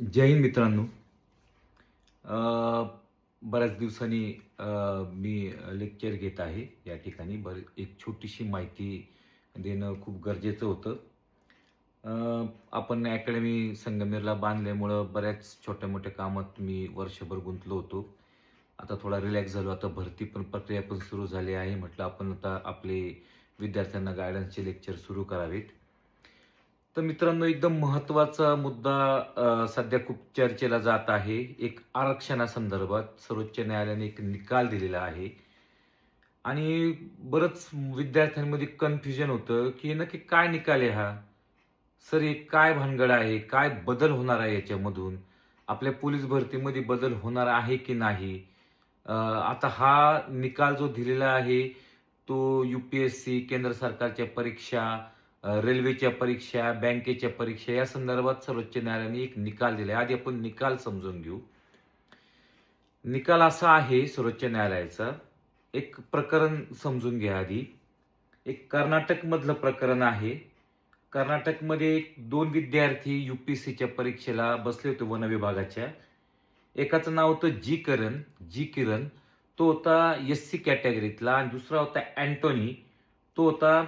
जय हिंद मित्रांनो. बऱ्याच दिवसांनी मी लेक्चर घेत आहे. या ठिकाणी बर एक छोटीशी माहिती देणं खूप गरजेचं होतं. आपण अकॅडमी संगमेरला बांधल्यामुळं बऱ्याच छोट्या मोठ्या कामात मी वर्षभर गुंतलो होतो. आता थोडा रिलॅक्स झालो. आता भरती पण प्रक्रिया पण सुरू झाली आहे. म्हटलं आपण आता आपले विद्यार्थ्यांना गायडन्सचे लेक्चर सुरू करावेत. तर मित्रांनो एकदम महत्त्वाचा मुद्दा सध्या खूप चर्चेला जात आहे. एक आरक्षणासंदर्भात सर्वोच्च न्यायालयाने एक निकाल दिलेला आहे. आणि बरंच विद्यार्थ्यांमध्ये कन्फ्युजन होतं की नक्की काय निकाल आहे हा? सर हे काय भानगड आहे? काय बदल होणार आहे याच्यामधून? आपल्या पोलीस भरतीमध्ये बदल होणार आहे की नाही? आता हा निकाल जो दिलेला आहे तो यू पी एस सी केंद्र सरकारच्या परीक्षा रेल्वेच्या परीक्षा बँकेच्या परीक्षा या संदर्भात सर्वोच्च न्यायालयाने एक निकाल दिलाय. आधी आपण निकाल समजून घेऊ. निकाल असा आहे सर्वोच्च न्यायालयाचा. एक प्रकरण समजून घ्या आधी. एक कर्नाटकमधलं प्रकरण आहे. कर्नाटकमध्ये एक दोन विद्यार्थी यू पी सीच्या परीक्षेला बसले होते वन विभागाच्या. एकाचं नाव होतं जी किरण. जी किरण तो होता एस सी कॅटेगरीतला. आणि दुसरा होता अँटोनी. तो होता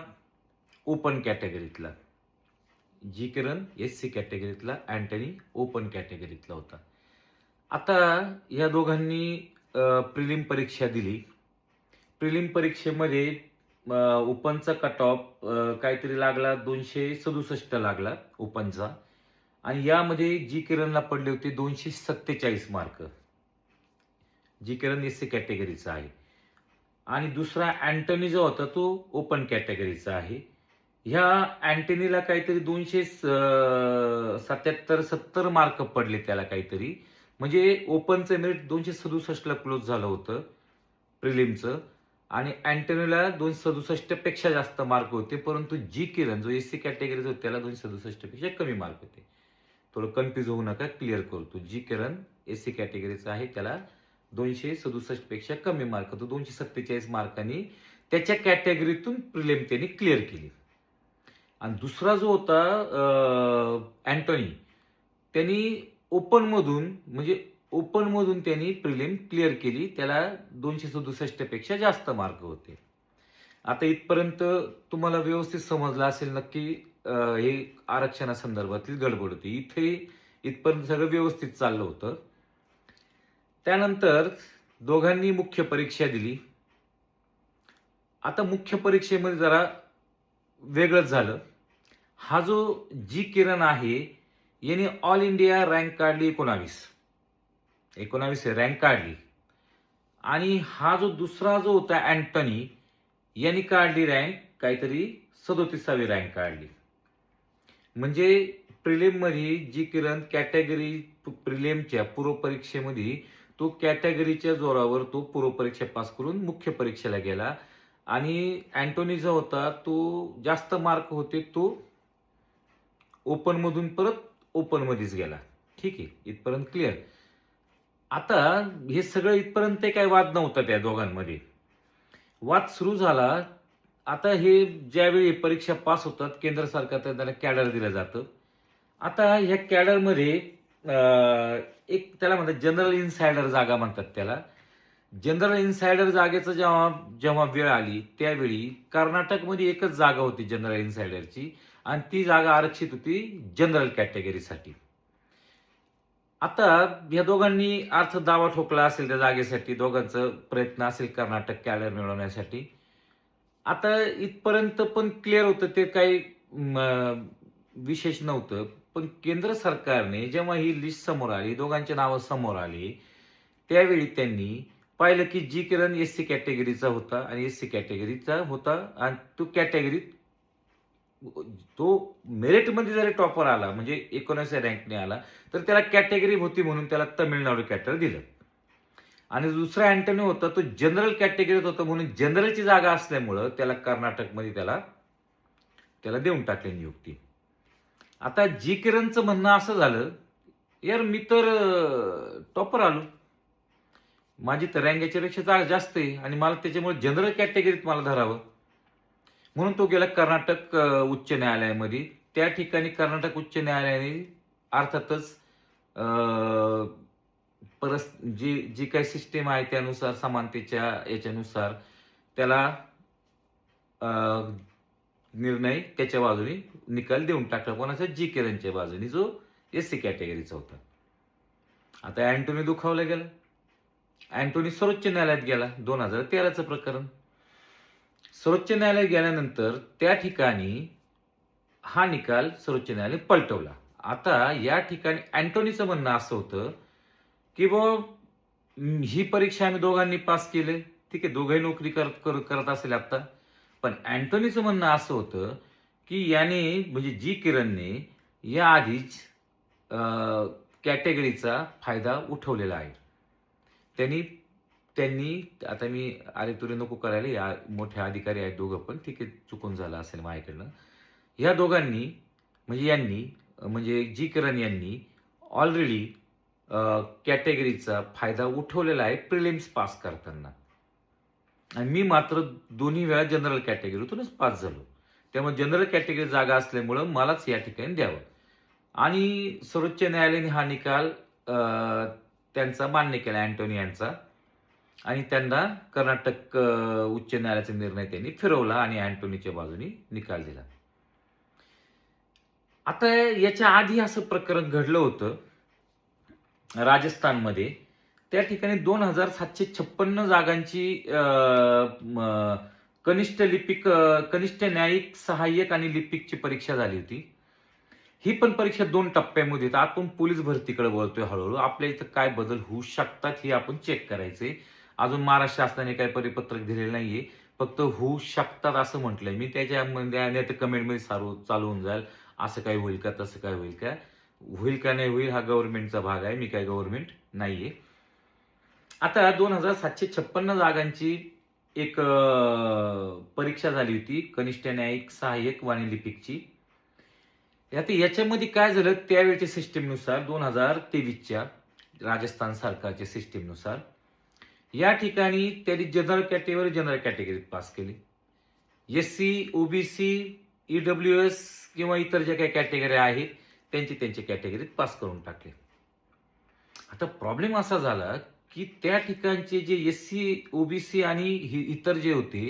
ओपन कॅटेगरीतला. जी किरण एस सी कॅटेगरीतला अँटनी ओपन कॅटेगरीतला होता. आता या दोघांनी प्रिलिम परीक्षा दिली. प्रिलिम परीक्षेमध्ये ओपनचा कट ऑफ काहीतरी लागला दोनशे सदुसष्ट लागला ओपनचा. आणि यामध्ये जी किरणला पडले होते दोनशे सत्तेचाळीस mark. G Kiran S C कॅटेगरीचा आहे. आणि दुसरा अँटनी जो होता तो ओपन कॅटेगरीचा आहे. ह्या अँटनीला काहीतरी दोनशे सत्याहत्तर सत्तर मार्क पडले त्याला काहीतरी. म्हणजे ओपनचं मेरिट दोनशे सदुसष्टला क्लोज झालं होतं प्रिलिमचं. आणि अँटनीला दोनशे सदुसष्टपेक्षा जास्त मार्क होते परंतु जी किरण जो एस सी कॅटेगरीचा होता त्याला दोनशे सदुसष्टपेक्षा कमी मार्क होते. थोडं कन्फ्युज होऊ नका क्लिअर करतो जी किरण एस सी कॅटेगरीचा आहे त्याला दोनशे सदुसष्टपेक्षा कमी मार्क होतो. दोनशे सत्तेचाळीस मार्कांनी त्याच्या कॅटेगरीतून प्रिलिम त्यांनी क्लिअर केली. आणि दुसरा जो होता अँटोनी त्यांनी ओपनमधून म्हणजे ओपनमधून त्यांनी प्रिलिम क्लिअर केली. त्याला दोनशे सदुसष्टपेक्षा जास्त मार्क होते. आता इथपर्यंत तुम्हाला व्यवस्थित समजलं असेल नक्की हे आरक्षणासंदर्भातली गडबड होती. इथे इथपर्यंत सगळं व्यवस्थित चाललं होतं. त्यानंतर दोघांनी मुख्य परीक्षा दिली. आता मुख्य परीक्षेमध्ये जरा वेगळंच झालं. हा जो जी किरण आहे याने ऑल इंडिया रँक काढली एकोणावीस. एकोणावीस रँक काढली. आणि हा जो दुसरा जो होता अँटनी यांनी काढली रँक काहीतरी सदोतीसावी रँक काढली. म्हणजे प्रिलेममध्ये जी किरण कॅटेगरी प्रिलेमच्या पूर्व परीक्षेमध्ये तो कॅटेगरीच्या जोरावर तो पूर्व परीक्षा पास करून मुख्य परीक्षेला गेला. आणि अँटोनी जो होता तो जास्त मार्क होते तो ओपनमधून परत ओपनमध्येच गेला. ठीक आहे इथपर्यंत क्लिअर आता हे सगळं इथपर्यंत काय वाद नव्हता त्या दोघांमध्ये. वाद सुरू झाला. आता हे ज्यावेळी परीक्षा पास होतात केंद्र सरकार त्याला कॅडर दिलं जातं. आता ह्या कॅडरमध्ये एक त्याला म्हणतात जनरल इन्सायडर जागा म्हणतात त्याला. जनरल इन्सायडर जागेचं जेव्हा जेव्हा वेळ आली त्यावेळी कर्नाटकमध्ये एकच जागा होती जनरल इन्सायडरची. आणि ती जागा आरक्षित होती जनरल कॅटेगरीसाठी आता या दोघांनी अर्थ दावा ठोकला असेल त्या जागेसाठी दोघांचा प्रयत्न असेल कर्नाटक कॅलर मिळवण्यासाठी. आता इथपर्यंत पण क्लिअर होतं ते काही विशेष नव्हतं. पण केंद्र सरकारने जेव्हा ही लिस्ट समोर आली दोघांची नावं समोर आली त्यावेळी त्यांनी पाहिलं की जी किरण एस सी कॅटेगरीचा होता आणि एस सी कॅटेगरीचा होता आणि तो कॅटेगरीत तो मेरिटमध्ये जरी टॉपर आला म्हणजे एकोणीसव्या रँकने आला तर त्याला कॅटेगरी होती म्हणून त्याला तमिळनाडू कॅटर दिलं. आणि दुसरा अँटनी होता तो जनरल कॅटेगरीत होता म्हणून जनरलची जागा असल्यामुळं त्याला कर्नाटकमध्ये त्याला त्याला देऊन टाकली नियुक्ती. आता जी किरणचं म्हणणं असं झालं यार मी तर टॉपर आलो. माझी तर रँक याच्यापेक्षा जास्त आहे आणि मला त्याच्यामुळे जनरल कॅटेगरीत मला धरावं. म्हणून तो गेला कर्नाटक उच्च न्यायालयामध्ये. त्या ठिकाणी कर्नाटक उच्च न्यायालयाने अर्थातच परस जी जी काही सिस्टीम आहे त्यानुसार समानतेच्या याच्यानुसार त्याला निर्णय त्याच्या बाजूने निकाल देऊन टाकला. कोणाचा? जी किरणच्या बाजूने. जो एस सी कॅटेगरीचा होता. आता अँटोनी दुखावला गेला. अँटोनी सर्वोच्च न्यायालयात गेला. दोन हजार तेराचं प्रकरण. सर्वोच्च न्यायालय गेल्यानंतर त्या ठिकाणी हा निकाल सर्वोच्च न्यायालय पलटवला. आता या ठिकाणी अँटोनीचं म्हणणं असं होतं की बुवा ही परीक्षा आम्ही दोघांनी पास केले. ठीक आहे दोघंही नोकरी करत कर- करत असेल आता. पण अँटोनीचं म्हणणं असं होतं की याने म्हणजे जी किरणने या आधीच कॅटेगरीचा फायदा उठवलेला आहे. त्यांनी त्यांनी आता मी अरे तुरे नको करायला या मोठे अधिकारी आहेत दोघं पण ठीक आहे चुकून झालं असेल माझ्याकडनं. या दोघांनी म्हणजे यांनी म्हणजे जी किरण यांनी ऑलरेडी कॅटेगरीचा फायदा उठवलेला आहे प्रिलिम्स पास करताना. आणि मी मात्र दोन्ही वेळा जनरल कॅटेगरीतूनच पास झालो. त्यामुळे जनरल कॅटेगरी जागा असल्यामुळं मलाच या ठिकाणी द्यावं. आणि सर्वोच्च न्यायालयाने हा निकाल त्यांचा मान्य केला अँटोनी यांचा. आणि त्यांना कर्नाटक उच्च न्यायालयाचा निर्णय त्यांनी फिरवला आणि अँटोनीच्या बाजूने निकाल दिला. आता याच्या आधी असं प्रकरण घडलं होतं राजस्थानमध्ये. त्या ठिकाणी दोन हजार सातशे छप्पन्न जागांची अं, कनिष्ठ लिपिक कनिष्ठ न्यायिक सहाय्यक आणि लिपिकची परीक्षा झाली होती. ही पण परीक्षा दोन टप्प्यामध्ये आपण पोलीस भरतीकडे बोलतोय हळूहळू. आपल्या इथं काय बदल होऊ शकतात हे आपण चेक करायचे अजून महाराष्ट्र शासनाने काही परिपत्रक दिलेलं नाहीये. फक्त होऊ शकतात असं म्हटलंय. मी त्याच्यामध्ये कमेंटमध्ये सारू चालू होऊन जाईल. असं काय होईल का तसं काय होईल का? होईल का नाही होईल हा गव्हर्नमेंटचा भाग आहे. मी काय गव्हर्नमेंट नाहीये. आता दोन हजार सातशे छप्पन्न जागांची एक परीक्षा झाली होती. कनिष्ठ न्यायिक सहाय्यक वाणी लिपिकची. आता याच्यामध्ये काय झालं? त्यावेळच्या सिस्टीमनुसार दोन हजार तेवीसच्या राजस्थान सरकारच्या सिस्टीमनुसार या ठिकाणी त्यांनी जनरल कॅटेगरी जनरल कॅटेगरीत पास केली. S C OBC EWS किंवा इतर ज्या काही कॅटेगरी आहेत त्यांची त्यांची कॅटेगरीत पास करून टाकले. आता प्रॉब्लेम असा झाला की त्या ठिकाणचे जे एस सी ओबीसी आणि इतर जे होते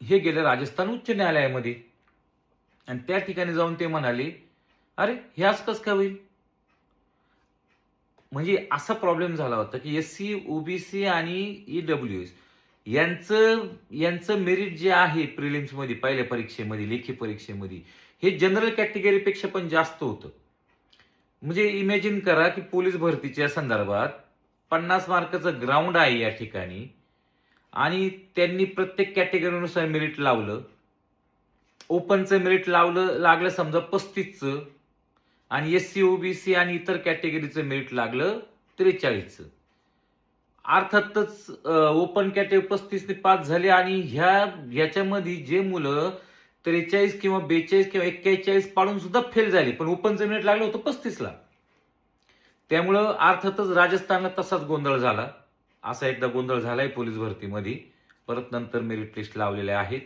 हे गेले राजस्थान उच्च न्यायालयामध्ये. आणि त्या ठिकाणी जाऊन ते म्हणाले अरे ह्याच कसं काय होईल? म्हणजे असा प्रॉब्लेम झाला होता की एस सी ओबीसी आणि ईडब्ल्यू एस यांचं यांचं मेरिट जे आहे प्रिलिम्समध्ये पहिल्या परीक्षेमध्ये लेखी परीक्षेमध्ये हे जनरल कॅटेगरीपेक्षा पण जास्त होतं. म्हणजे इमॅजिन करा की पोलीस भरतीच्या संदर्भात पन्नास मार्काचं ग्राउंड आहे या ठिकाणी आणि त्यांनी प्रत्येक कॅटेगरीनुसार मेरिट लावलं. ओपनचं मेरिट लावलं लागलं समजा पस्तीसचं. आणि एस सी ओबीसी आणि इतर कॅटेगरीचं मेरिट लागलं त्रेचाळीसचं. अर्थातच ओपन कॅटेगरी पस्तीसने पास झाले आणि ह्या ह्याच्यामध्ये जे मुलं त्रेचाळीस किंवा बेचाळीस किंवा एक्केचाळीस पाडून सुद्धा फेल झाली. पण ओपनचं मिनिट लागलं होतं पस्तीसला. त्यामुळं अर्थातच राजस्थानला तसाच गोंधळ झाला. असा एकदा गोंधळ झालाय पोलीस भरतीमध्ये. परत नंतर मेरिट लिस्ट लावलेल्या आहेत.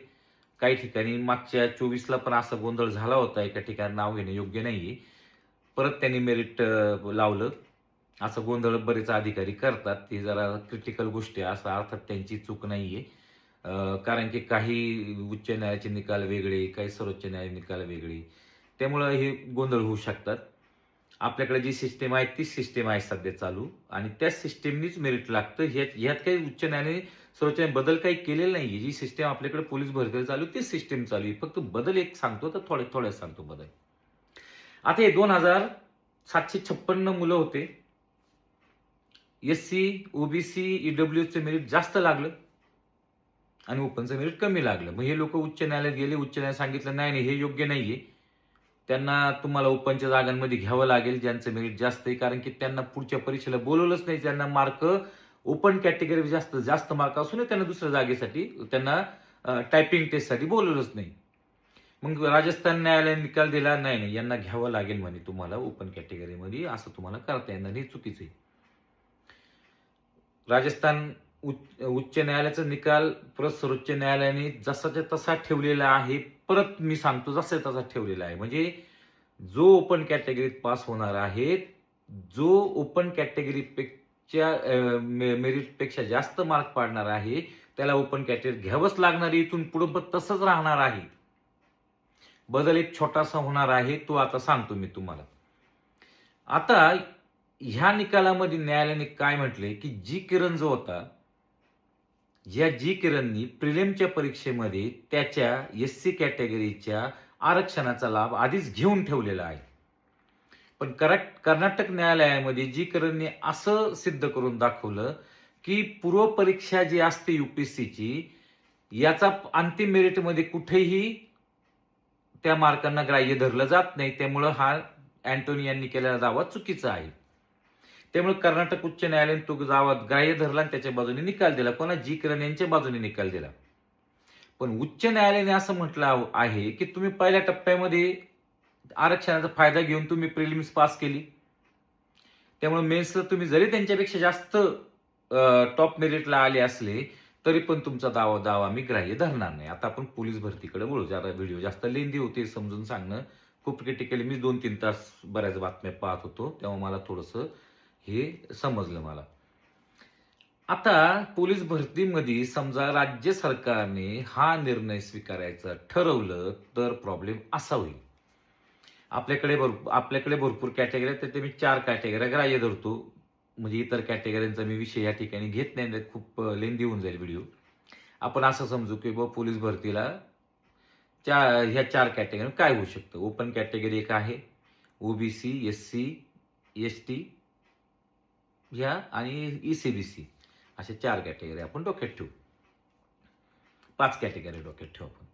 काही ठिकाणी मागच्या चोवीसला पण असा गोंधळ झाला होता. एका ठिकाणी नाव घेणे योग्य नाहीये. परत त्यांनी मेरिट लावलं. असं गोंधळ बरेच अधिकारी करतात. ती जरा क्रिटिकल गोष्टी आहे. असं अर्थात त्यांची चूक नाही आहे कारण की काही उच्च न्यायालयाचे निकाल वेगळे काही सर्वोच्च न्यायालय निकाल वेगळे. त्यामुळं हे गोंधळ होऊ शकतात. आपल्याकडे जी सिस्टीम आहे तीच सिस्टीम आहे सध्या चालू. आणि त्या सिस्टीमनीच मेरिट लागतं. ह्यात ह्यात काही उच्च न्यायालय सर्वोच्च बदल काही केलेला आहे जी सिस्टीम आपल्याकडे पोलीस भरतीला चालू तीच सिस्टीम चालू आहे. फक्त बदल एक सांगतो तर थोडे थोडे सांगतो बदल. आता हे दोन हजार सातशे छप्पन्न मुलं होते. एस सी ओबीसी ईडब्ल्यूचं मेरिट जास्त लागलं. आणि ओपनचं मेरिट कमी लागलं. मग हे लोक उच्च न्यायालयात गेले उच्च न्यायालयात सांगितलं नाही नाही हे योग्य नाही आहे त्यांना तुम्हाला ओपनच्या जागांमध्ये घ्यावं लागेल ज्यांचं मेरिट जास्त आहे. कारण की त्यांना पुढच्या परीक्षेला बोलवलंच नाही. त्यांना मार्क ओपन कॅटेगरी जास्त जास्त मार्क असून त्यांना दुसऱ्या जागेसाठी त्यांना टायपिंग टेस्टसाठी बोलवलंच नाही. मग राजस्थान न्यायालयाने निकाल दिला नाही नाही यांना घ्यावं लागेल म्हणे तुम्हाला ओपन कॅटेगरीमध्ये असं तुम्हाला करता येणार हे चुकीचं आहे राजस्थान उच्च उच्च न्यायालयाचा निकाल परत सर्वोच्च न्यायालयाने जसाच्या तसा ठेवलेला आहे परत मी सांगतो जसा तसा ठेवलेला आहे म्हणजे जो ओपन कॅटेगरीत पास होणार आहे जो ओपन कॅटेगरीपेक्षा मेरिटपेक्षा जास्त मार्क पाडणार आहे त्याला ओपन कॅटेगरी घ्यावंच लागणार आहे. इथून पुढं पण तसंच राहणार आहे बदल एक छोटासा होणार आहे तो आता सांगतो मी तुम्हाला. आता ह्या निकालामध्ये न्यायालयाने काय म्हटले की जी किरण जो होता या जी किरणनी प्रिलिमच्या परीक्षेमध्ये त्याच्या एस सी कॅटेगरीच्या आरक्षणाचा लाभ आधीच घेऊन ठेवलेला आहे. पण करा- कर्नाटक न्यायालयामध्ये जी किरणने असं सिद्ध करून दाखवलं की पूर्व परीक्षा जी असते युपीएससीची याचा अंतिम मेरिटमध्ये कुठेही त्या मार्कांना ग्राह्य धरलं जात नाही. त्यामुळं हा अँटोनी यांनी केलेला दावा चुकीचा आहे. त्यामुळे कर्नाटक उच्च न्यायालयाने तो दावा ग्राह्य धरला आणि त्याच्या बाजूने निकाल दिला. कोणा जी किरण यांच्या बाजूने निकाल दिला. पण उच्च न्यायालयाने असं म्हटलं आहे की तुम्ही पहिल्या टप्प्यामध्ये आरक्षणाचा फायदा घेऊन तुम्ही प्रिलिम्स पास केली. त्यामुळे मेन्सला तुम्ही जरी त्यांच्यापेक्षा जास्त टॉप मेरिटला आले असले तरी पण तुमचा दावा दावा मी ग्राह्य धरणार नाही. आता आपण पोलीस भरतीकडे वळू. ज्याला व्हिडिओ जास्त लेंदी होते समजून सांगणं खूप क्रिटिकली मी दोन तीन तास बऱ्याच बातम्या पाहत होतो. तेव्हा मला थोडंसं हे समजलं मला. आता पोलीस भरतीमध्ये समजा राज्य सरकारने हा निर्णय स्वीकारायचा ठरवलं तर प्रॉब्लेम असा होईल. आपल्याकडे भरपूर आपल्याकडे भरपूर कॅटेगरी आहेत तर ते मी चार कॅटेगऱ्या ग्राह्य धरतो. म्हणजे इतर कॅटेगरींचा मी विषय या ठिकाणी घेत नाही म्हणजे खूप लेंदी होऊन जाईल व्हिडिओ आपण असं समजू की बाबा पोलीस भरतीला चार ह्या चार कॅटेगरी काय होऊ शकतं? ओपन कॅटेगरी एक आहे OBC S C S T ह्या आणि ई सी बी सी अशा चार कॅटेगरी आपण डोक्यात ठेवू. पाच कॅटेगरी डोक्यात ठेवू आपण.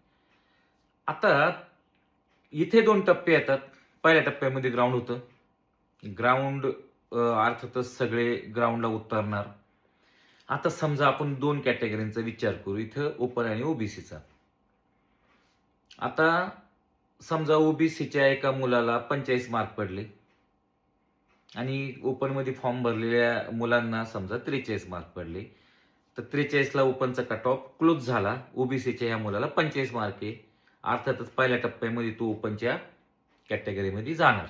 आता इथे दोन टप्पे येतात. पहिल्या टप्प्यामध्ये ग्राउंड होतं. ग्राउंड अर्थातच सगळे ग्राउंडला उतरणार. आता समजा आपण दोन कॅटेगरींचा विचार करू इथं ओपन आणि ओबीसीचा आता समजा ओबीसीच्या एका मुलाला पंचेचाळीस मार्क पडले आणि ओपनमध्ये फॉर्म भरलेल्या मुलांना समजा त्रेचाळीस मार्क पडले तर त्रेचाळीसला ओपनचा कट ऑफ क्लोज झाला ओबीसीच्या या मुलाला पंचेचाळीस मार्क आहे. अर्थातच पहिल्या टप्प्यामध्ये तो ओपनच्या कॅटेगरीमध्ये जाणार.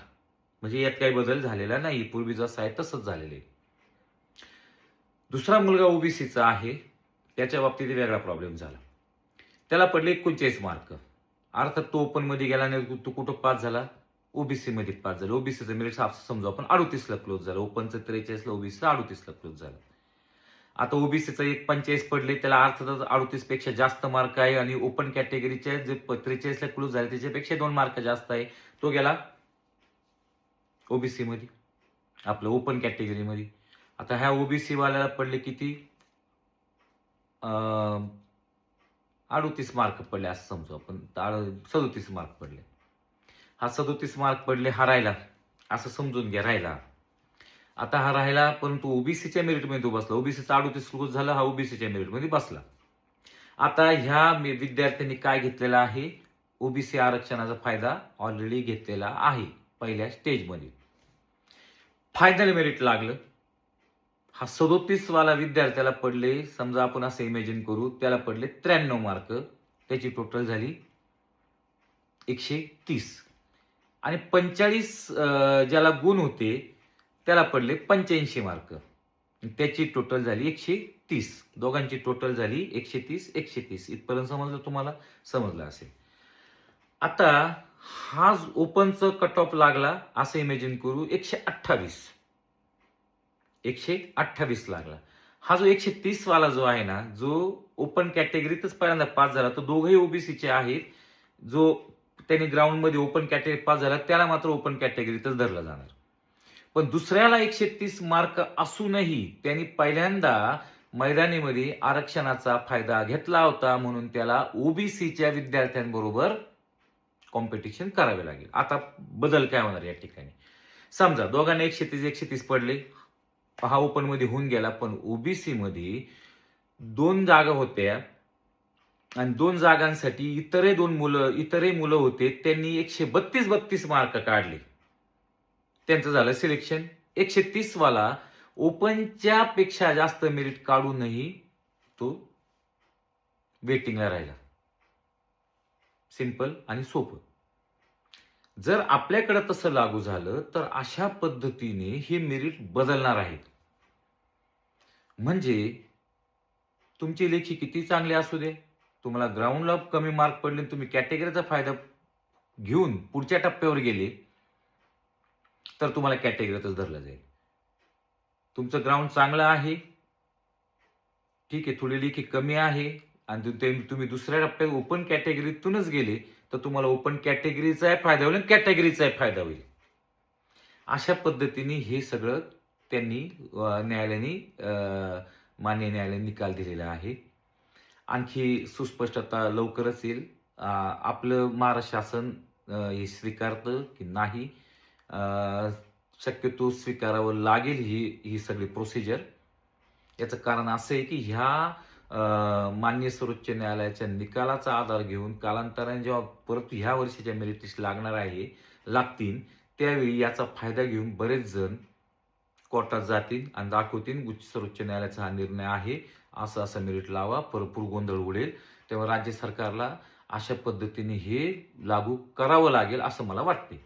म्हणजे यात काही बदल झालेला नाही. पूर्वी जसं आहे तसंच झालेलं आहे. दुसरा मुलगा ओबीसीचा आहे. त्याच्या बाबतीत वेगळा प्रॉब्लेम झाला. त्याला पडले एकोणचाळीस मार्क अर्थात तो ओपनमध्ये गेला नाही तो कुठं पास झाला? ओबीसी मध्ये पास झाला. ओबीसीचं मेरिट समजा आपण. अडोतीसला क्लोज झालं. ओपनचं त्रेचाळीसला ओबीसीला अडोतीसला क्लोज झालं. आता ओबीसीचं एक पंचेचाळीस पडले. त्याला अर्थातच अडोतीसपेक्षा जास्त मार्क आहे आणि ओपन कॅटेगरीच्या जे त्रेचाळीसला क्लोज झाले त्याच्यापेक्षा दोन मार्क जास्त आहे. तो गेला ओबीसीमध्ये आपलं ओपन कॅटेगरीमध्ये आता ह्या ओबीसीवाल्याला पडले किती? अडोतीस मार्क पडले असं समजू आपण. सदोतीस मार्क पडले. हा सदोतीस मार्क पडले हा राहिला असं समजून घ्या राहिला. आता हा राहिला परंतु ओबीसीच्या मेरिटमध्ये तो बसला ओबीसीचा अडोतीस क्लोज झाला हा ओबीसीच्या मेरिटमध्ये बसला. आता ह्या विद्यार्थ्यांनी काय घेतलेला आहे? ओबीसी आरक्षणाचा फायदा ऑलरेडी घेतलेला आहे पहिल्या स्टेजमध्ये फायनल मेरिट लागलं. हा सदोतीसवाला विद्यार्थ्याला पडले समजा आपण असं इमॅजिन करू त्याला पडले त्र्याण्णव मार्क त्याची टोटल झाली एकशे तीस. आणि पंचेचाळीस ज्याला गुण होते त्याला पडले पंच्याऐंशी मार्क त्याची टोटल झाली एकशे तीस. दोघांची टोटल झाली एकशे तीस एकशे तीस. इथपर्यंत समजलं तुम्हाला? समजलं असेल. आता हा ओपनचं कट ऑफ लागला असं इमॅजिन करू एकशे अठ्ठावीस. एकशे अठ्ठावीस लागला. हा जो एकशे तीस वाला जो आहे ना जो ओपन कॅटेगरीतच पहिल्यांदा पास झाला तो दोघही ओबीसीचे आहेत. जो त्यांनी ग्राउंडमध्ये ओपन कॅटेगरी पास झाला त्याला मात्र ओपन कॅटेगरीतच धरला जाणार. पण दुसऱ्याला एकशे तीस मार्क असूनही त्यांनी पहिल्यांदा मैदानीमध्ये आरक्षणाचा फायदा घेतला होता म्हणून त्याला ओबीसीच्या विद्यार्थ्यांबरोबर कॉम्पिटिशन करावे लागेल. आता बदल काय होणार या ठिकाणी? समजा दोघांना एकशे तीस एकशे तीस पडले. हा ओपनमध्ये होऊन गेला पण ओबीसी मध्ये दोन जागा होत्या. आणि दोन जागांसाठी इतरही दोन मुलं इतरही मुलं होते त्यांनी एकशे बत्तीस बत्तीस मार्क काढले. त्यांचं झालं सिलेक्शन एकशे तीस वाला ओपनच्या पेक्षा जास्त मेरिट काढूनही तो वेटिंगला राहिला. सिंपल आणि सोपं. जर आपल्याकडे तसं लागू झालं तर अशा पद्धतीने हे मेरिट बदलणार आहेत. म्हणजे तुमचे लेखी किती चांगले असू दे. तुम्हाला ग्राउंडला कमी मार्क पडले आणि तुम्ही कॅटेगरीचा फायदा घेऊन पुढच्या टप्प्यावर गेले तर तुम्हाला कॅटेगरीतच धरलं जाईल. तुमचं ग्राउंड चांगलं आहे. ठीक आहे थोडी लेखी कमी आहे. आणि ते- तुम्ही दुसऱ्या टप्प्यात ओपन कॅटेगरीतूनच गेले तर तुम्हाला ओपन कॅटेगरीचाही फायदा होईल आणि कॅटेगरीचाही फायदा होईल. अशा पद्धतीने हे सगळं त्यांनी न्यायालयाने मान्य न्यायालयाने निकाल दिलेला आहे. आणखी सुस्पष्टता लवकरच येईल आपलं महाराष्ट्र शासन हे स्वीकारतं की नाही शक्यतो स्वीकारावं लागेल ही ही सगळी प्रोसिजर याचं कारण असं आहे की ह्या मान्य सर्वोच्च न्यायालयाच्या निकालाचा आधार घेऊन कालांतराने जेव्हा परत ह्या वर्षीच्या मेरिट लिस्ट लागणार आहे लागतील त्यावेळी याचा फायदा घेऊन बरेच जण कोर्टात जातील आणि दाखवतील उच्च सर्वोच्च न्यायालयाचा हा निर्णय आहे असं असं मेरिट लावा भरपूर गोंधळ उडेल. तेव्हा राज्य सरकारला अशा पद्धतीने हे लागू करावं लागेल असं मला वाटते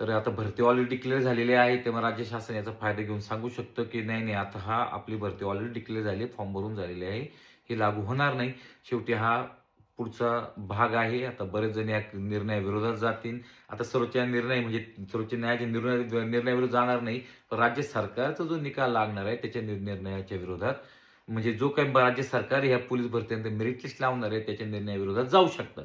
तर आता भरती ऑलरेडी डिक्लेअर झालेली आहे. तेव्हा राज्य शासन याचा फायदा घेऊन सांगू शकतं की नाही नाही आता हा आपली भरती ऑलरेडी डिक्लेअर झाली फॉर्म भरून झालेली आहे. हे लागू होणार नाही. शेवटी हा पुढचा भाग आहे. आता बरेच जण या निर्णयाविरोधात जातील. आता सर्वोच्च निर्णय म्हणजे सर्वोच्च न्यायाच्या निर्णय निर्णयाविरोधात जाणार नाही. पण राज्य सरकारचा जो निकाल लागणार आहे त्याच्या निर्णयाच्या विरोधात म्हणजे जो काही राज्य सरकार ह्या पोलीस भरतीनंतर मेरिट लिस्ट लावणार आहे त्याच्या निर्णयाविरोधात जाऊ शकतात.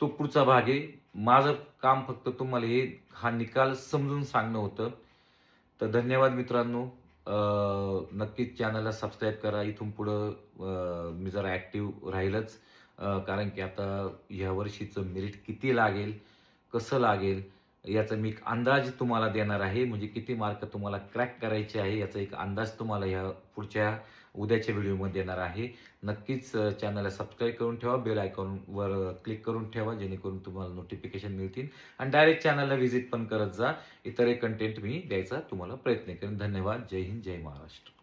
तो पुढचा भाग आहे. माझं काम फक्त तुम्हाला हे हा निकाल समजून सांगणं होतं. तर धन्यवाद मित्रांनो. नक्कीच चॅनलला सबस्क्राईब करा. इथून पुढं मी जरा ॲक्टिव्ह राहीलच. कारण की आता ह्या वर्षीचं मेरिट किती लागेल कसं लागेल याचा मी एक अंदाज तुम्हाला देणार आहे. म्हणजे किती मार्क तुम्हाला क्रॅक करायचे आहे याचा एक अंदाज तुम्हाला ह्या पुढच्या उद्याच्या व्हिडिओमध्ये येणार आहे. नक्कीच चॅनलला सबस्क्राईब करून ठेवा बेल आयकॉनवर क्लिक करून ठेवा जेणेकरून तुम्हाला नोटिफिकेशन मिळतील. आणि डायरेक्ट चॅनलला व्हिजिट पण करत जा. इतरही कंटेंट मी द्यायचा तुम्हाला प्रयत्न करेन. धन्यवाद. जय हिंद जय महाराष्ट्र.